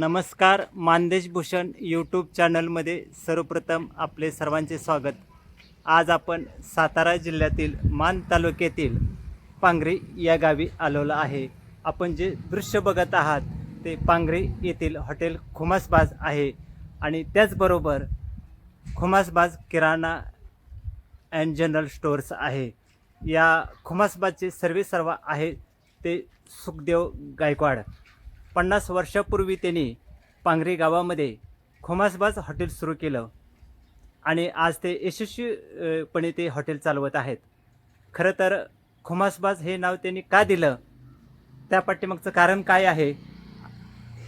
नमस्कार मानदेश भूषण यूट्यूब चॅनलमध्ये सर्वप्रथम आपले सर्वांचे स्वागत. आज आपण सातारा जिल्ह्यातील मान तालुक्यातील पांगरी या गावी आलेलो आहे. आपण जे दृश्य बघत आहात ते पांगरी येथील हॉटेल खुमासबाज आहे आणि त्याचबरोबर Khumasbaj Kirana and general stores आहे. या खुमासबाजचे सर्वे सर्व आहे ते सुखदेव गायकवाड. पन्नास वर्षापूर्वी त्यांनी पांगरी गावामध्ये खोमासबाज हॉटेल सुरू केलं. आणि आज ते यशस्वीपणे ते हॉटेल चालवत आहेत. खरं तर खुमासबाज हे नाव त्यांनी का दिलं? त्या पाठीमागचं कारण काय आहे?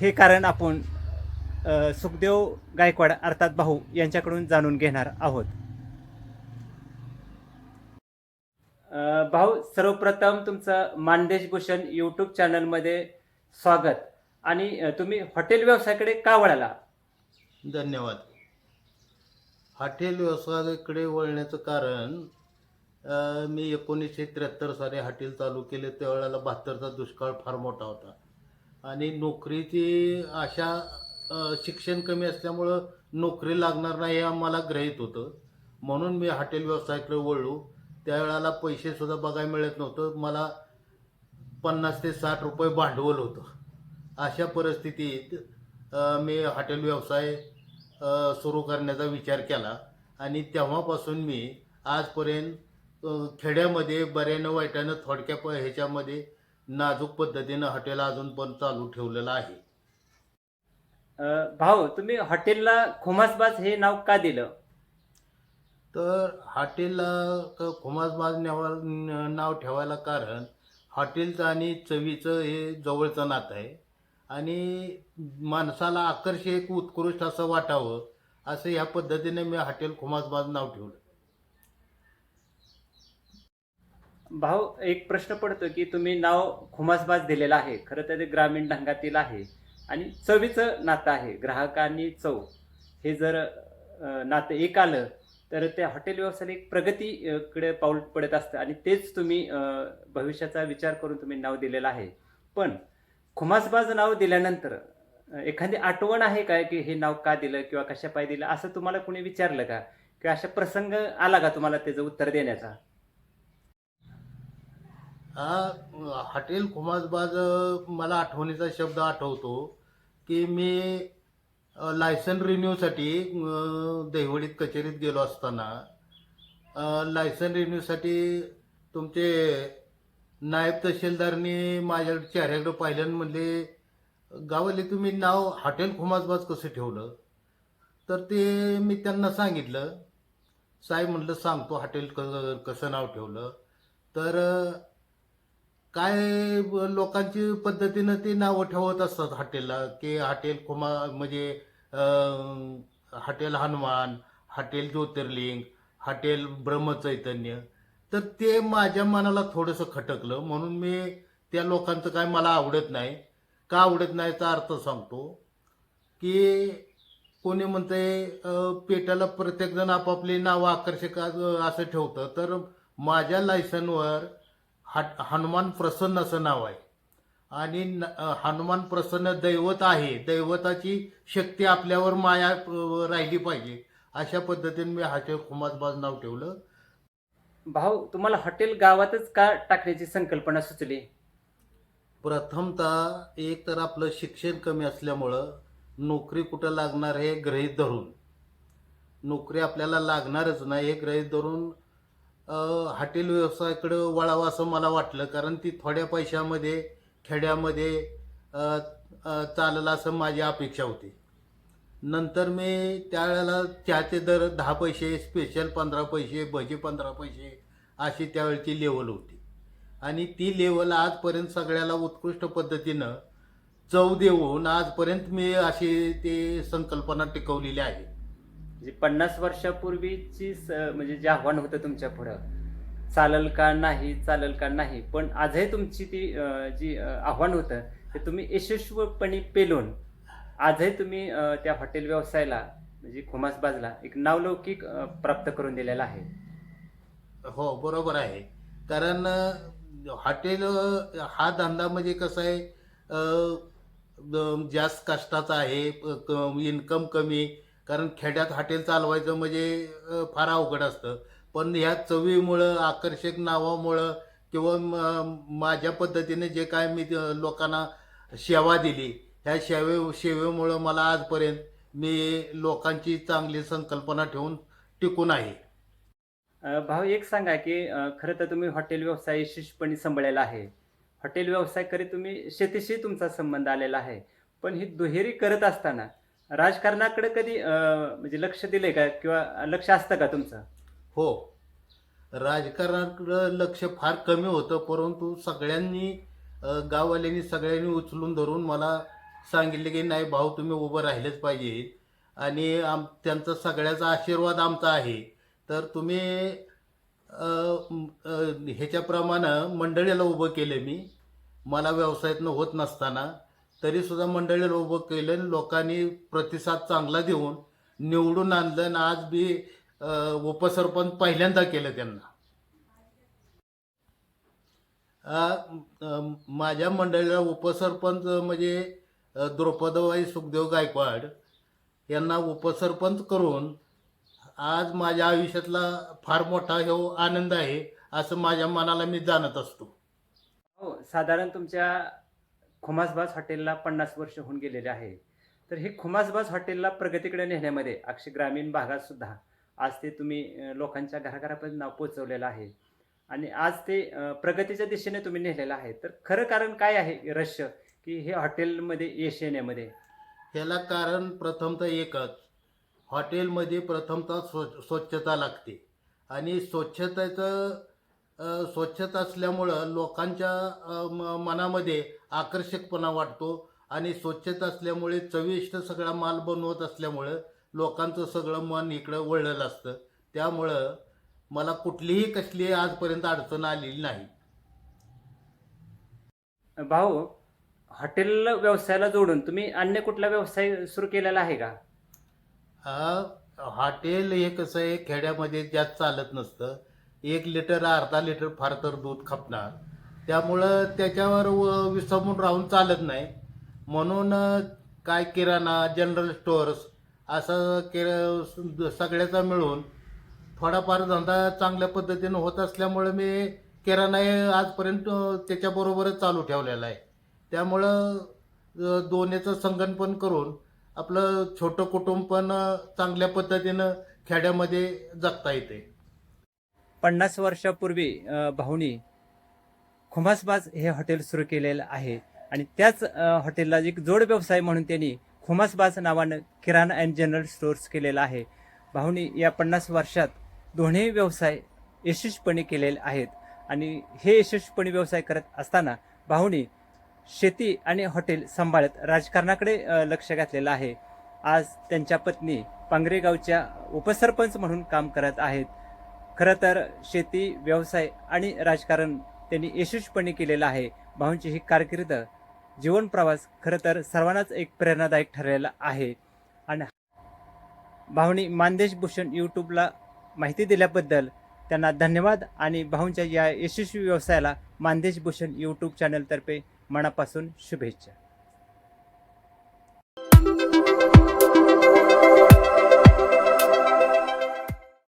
हे कारण आपण सुखदेव गायकवाड अर्थात भाऊ यांच्याकडून जाणून घेणार आहोत. भाऊ सर्वप्रथम तुमचं मानदेश भूषण यूट्यूब चॅनलमध्ये स्वागत. आणि तुम्ही हॉटेल व्यवसायाकडे का वळाला? धन्यवाद. हॉटेल व्यवसायाकडे वळण्याचं कारण अ, मी एकोणीसशे त्र्याहत्तर साली हॉटेल चालू केले त्यावेळेला बहात्तरचा दुष्काळ फार मोठा होता. आणि नोकरीची आशा अ, शिक्षण कमी असल्यामुळं नोकरी लागणार नाही हे आम्हाला ग्रहित होतं. म्हणून मी हॉटेल व्यवसायाकडे वळलो. त्यावेळेला पैसेसुद्धा बघायला मिळत नव्हतं. मला पन्नास ते साठ रुपये भांडवल होतं. अशा परिस्थितीत मी हॉटेल व्यवसाय सुरू करण्याचा विचार केला आणि तेव्हापासून मी आजपर्यंत खेड्यामध्ये बऱ्यानं वाईटानं थोडक्या प ह्याच्यामध्ये नाजूक पद्धतीनं हॉटेल अजून पण चालू ठेवलेलं आहे. भाऊ तुम्ही हॉटेलला खुमासबाज हे नाव का दिलं? तर हॉटेलला खुमासबाज नावा नाव ठेवायला कारण हॉटेलचं आणि चवीचं हे जवळचं नातं आहे. आणि माणसाला आकर्षक उत्कृष्ट असं वाटावं असं या पद्धतीने मी हॉटेल खुमासबाज नाव ठेवलं. भाऊ एक प्रश्न पडतो की तुम्ही नाव खुमासबाज दिलेलं आहे खरं तर ते ग्रामीण ढंगातील आहे आणि चवीचं नातं आहे ग्राहक आणि चव. हे जर नातं एक आलं तर त्या हॉटेल व्यवसायाला एक प्रगतीकडे पाऊल पडत असतं आणि तेच तुम्ही भविष्याचा विचार करून तुम्ही नाव दिलेलं आहे. पण खुमासबाज नाव दिल्यानंतर एखादी आठवण आहे काय की हे नाव का दिलं किंवा कशा पाय दिलं? असं तुम्हाला कोणी विचारलं का? किंवा अशा प्रसंग आला का तुम्हाला त्याचं उत्तर देण्याचा? हा हॉटेल खुमासबाज मला आठवणीचा शब्द आठवतो की मी लायसन रिन्यूसाठी दहिवडीत कचेरीत गेलो असताना लायसन रिन्यूसाठी तुमचे नायब तहसीलदारनी माझ्या चेहऱ्याकडे पाहिलं आणि म्हणले गावाले तुम्ही नाव हॉटेल खुमासबाज कसं ठेवलं? तर ते मी त्यांना सांगितलं. साहेब म्हटलं सांगतो हॉटेल क कसं नाव ठेवलं? तर काय लोकांची पद्धतीनं ते नावं ठेवत असतात हॉटेलला की हॉटेल खुमा म्हणजे hotel Hanuman hotel Jyotirlinga hotel Brahmachaitanya. तर ते माझ्या मनाला थोडंसं खटकलं. म्हणून मी त्या लोकांचं काय मला आवडत नाही. का आवडत नाहीचा अर्थ सांगतो की कोणी म्हणते अं, पेटाला प्रत्येकजण आपापली नावं आकर्षक असं ठेवतं. तर माझ्या लायसनवर हट हनुमान प्रसन्न असं नाव आहे. आणि न- हनुमान प्रसन्न दैवत आहे. दैवताची शक्ती आपल्यावर माया राहिली पाहिजे. अशा पद्धतीने मी हॉटेल खुमासबाज नाव ठेवलं. भाऊ तुम्हाला हॉटेल गावातच का टाकण्याची संकल्पना सुचली? प्रथमतः एक तर आपलं शिक्षण कमी असल्यामुळं नोकरी कुठं लागणार हे गृहीत धरून. नोकरी आपल्याला लागणारच नाही हे गृहीत धरून हॉटेल व्यवसायाकडं वळावं असं मला वाटलं. कारण ती थोड्या पैशामध्ये खेड्यामध्ये चाललं असं माझी अपेक्षा होती. नंतर मी त्यावेळेला चहाचे दर दहा पैसे स्पेशल पंधरा पैसे भजे पंधरा पैसे अशी त्यावेळची लेवल होती. आणि ती लेवल आजपर्यंत सगळ्याला उत्कृष्ट पद्धतीनं चव देऊन आजपर्यंत मी अशी ते संकल्पना टिकवलेली आहे. म्हणजे पन्नास वर्षापूर्वीची स- म्हणजे जे आव्हान होतं तुमच्या पुढं चालल का नाही चालल का नाही पण आजही तुमची ती जी आव्हान होतं ते तुम्ही यशस्वीपणे पेलून आजही तुम्ही त्या हॉटेल व्यवसायाला म्हणजे खुमासबाजला एक नावलौकिक प्राप्त करून दिलेला आहे. हो बरोबर आहे. कारण हॉटेल हा धंदा म्हणजे कसं आहे जास्त कष्टाचा आहे इन्कम कमी कारण खेड्यात हॉटेल चालवायचं म्हणजे फार अवघड असतं. पण ह्या चवीमुळं आकर्षक नावामुळं किंवा माझ्या पद्धतीने जे काय मी लोकांना सेवा दिली ह्या सेवे सेवेमुळं मला आजपर्यंत मी लोकांची चांगली संकल्पना ठेवून टिकून आहे. भाऊ एक सांगा की खरं तर तुम्ही हॉटेल व्यवसाय यशस्वीपणे सांभाळलेला आहे. हॉटेल व्यवसाय करी तुम्ही शेतीशी तुमचा संबंध आलेला आहे. पण ही दुहेरी करत असताना राजकारणाकडे कधी म्हणजे लक्ष दिलंय का? किंवा लक्ष असतं का तुमचं? हो. राजकारणाकडं लक्ष फार कमी होतं परंतु सगळ्यांनी गाववाल्यांनी सगळ्यांनी उचलून धरून मला सांगितले की नाही भाऊ तुम्ही उभं राहिलेच पाहिजे. आणि आम त्यांचा सगळ्याचा आशीर्वाद आमचा आहे. तर तुम्ही ह्याच्याप्रमाणे मंडळीला उभं केलं मी. मला व्यवसायातनं होत नसताना. तरीसुद्धा मंडळीला उभं केलं लोकांनी प्रतिसाद चांगला देऊन निवडून आणलं आणि आज बी उपसरपंच पहिल्यांदा केलं त्यांना. माझ्या मंडळीला उपसरपंच म्हणजे द्रौपदबाई सुखदेव गायकवाड यांना उपसरपंच करून आज माझ्या आयुष्यातला फार मोठा हे आनंद आहे असं माझ्या मनाला मी जाणत असतो. हो साधारण तुमच्या खुमासबाज हॉटेलला पन्नास वर्ष होऊन गेलेले आहे. तर हे खुमासबाज हॉटेलला प्रगतीकडे नेण्यामध्ये अक्षय ग्रामीण भागात सुद्धा आज ते तुम्ही लोकांच्या घराघरापर्यंत नाव पोचवलेलं आहे. आणि आज ते प्रगतीच्या दिशेने तुम्ही नेलेलं आहे. तर खरं कारण काय आहे रहस्य की हे हॉटेलमध्ये यश येण्यामध्ये? ह्याला कारण प्रथमतः एकच हॉटेलमध्ये प्रथमतः स्व स्वच्छता लागते. आणि स्वच्छतेचं स्वच्छता असल्यामुळं लोकांच्या मनामध्ये आकर्षकपणा वाटतो. आणि स्वच्छता असल्यामुळे चविष्ट सगळा माल बनवत असल्यामुळं लोकांचं सगळं मन इकडं वळलेलं असतं. त्यामुळं मला कुठलीही कसली आजपर्यंत अडचण आलेली नाही. भाऊ हॉटेल व्यवसायाला जोडून तुम्ही अन्य कुठला व्यवसाय सुरू केलेला आहे का? हॉटेल हे कसं आहे खेड्यामध्ये जास्त चालत नसतं. एक लिटर अर्धा लिटर फार तर दूध खपणार. त्यामुळं त्याच्यावर व- विसंबून राहून चालत नाही. म्हणून काय किराणा जनरल स्टोअर्स असं किरा सगळ्याचा मिळून थोडाफार धंदा चांगल्या पद्धतीनं होत असल्यामुळं मी किराणा हे आजपर्यंत त्याच्याबरोबरच चालू ठेवलेला आहे. त्यामुळं अ, दोन्हीचं संगणपण करून आपलं छोटं कुटुंब पण चांगल्या पद्धतीनं खेड्यामध्ये जगता येते. पन्नास वर्षापूर्वी भाऊनी खुमासबाज हे हॉटेल सुरू केलेलं आहे आणि त्याच हॉटेलला एक जोड व्यवसाय म्हणून त्यांनी खुमासबाज नावानं किराणा अँड जनरल स्टोअर्स केलेलं आहे. भाऊनी या पन्नास वर्षात दोन्ही व्यवसाय यशस्वीपणे केलेले आहेत आणि हे यशस्वीपणे व्यवसाय करत असताना भाऊनी शेती आणि हॉटेल सांभाळत राजकारणाकडे लक्ष घातलेलं आहे. आज त्यांच्या पत्नी पांगरे गावच्या उपसरपंच म्हणून काम करत आहेत. खरं तर शेती व्यवसाय आणि राजकारण त्यांनी यशस्वीपणे केलेलं आहे. भाऊंची ही कारकिर्द जीवन प्रवास खरं तर सर्वांनाच एक प्रेरणादायक ठरलेला आहे. आणि भाऊनी मानदेश भूषण यूट्यूबला माहिती दिल्याबद्दल त्यांना धन्यवाद आणि भाऊंच्या या यशस्वी व्यवसायाला मानदेश भूषण यूट्यूब चॅनलतर्फे मनापासून शुभेच्छा.